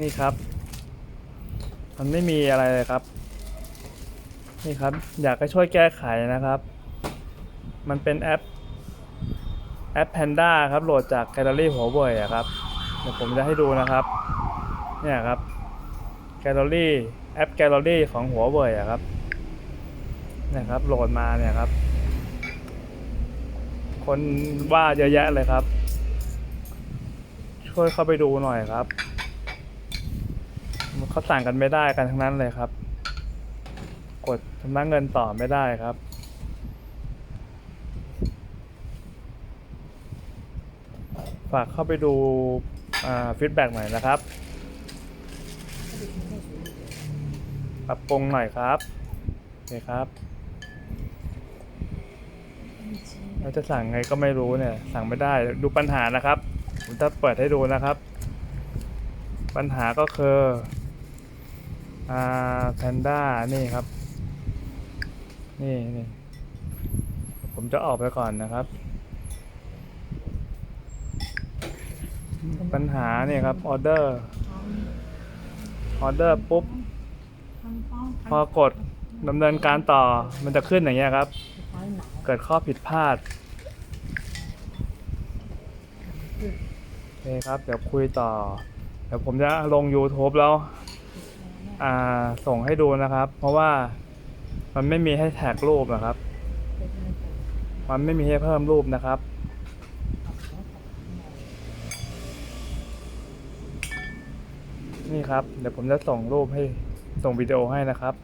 นี่ครับ มันไม่มีอะไรเลยครับ นี่ครับ อยากให้ช่วยแก้ไขนะครับ มันเป็นแอปแอป Panda ครับ โหลดจากแกลเลอรี่หัวเว่ยอะครับ เดี๋ยวผมจะให้ดูนะครับ เนี่ยครับแกลเลอรี่แอปแกลเลอรี่ของหัวเว่ยอะครับเนี่ยครับ โหลดมาเนี่ยครับ คนว่าเยอะแยะเลยครับ ช่วยเข้าไปดูหน่อยครับ เขาสั่งกันไม่ได้กันทั้งนั้นเลยครับ กดชำระเงินต่อไม่ได้ครับ ฝากเข้าไปดูฟีดแบ็กหน่อยนะครับ ปรับปรุงหน่อยครับโอเคครับเราจะสั่งไงก็ไม่รู้เนี่ย สั่งไม่ได้ดูปัญหานะครับ ผมจะเปิดให้ดูนะครับ ปัญหาก็คือ อ่าแพนด้านี่ครับ นี่นี่ผมจะออกไปก่อนนะครับ ปัญหาเนี่ยครับออเดอร์ออเดอร์ปุ๊บ พอกดดำเนินการต่อมันจะขึ้นอย่างเงี้ยครับ เกิดข้อผิดพลาดโอเคครับ เดี๋ยวคุยต่อ เดี๋ยวผมจะลง YouTube แล้ว อ่าส่งให้ดูนะครับ เพราะว่ามันไม่มีให้แท็กรูปนะครับ มันไม่มีให้เพิ่มรูปนะครับ นี่ครับ เดี๋ยวผมจะส่งรูปให้ส่งวิดีโอให้นะครับ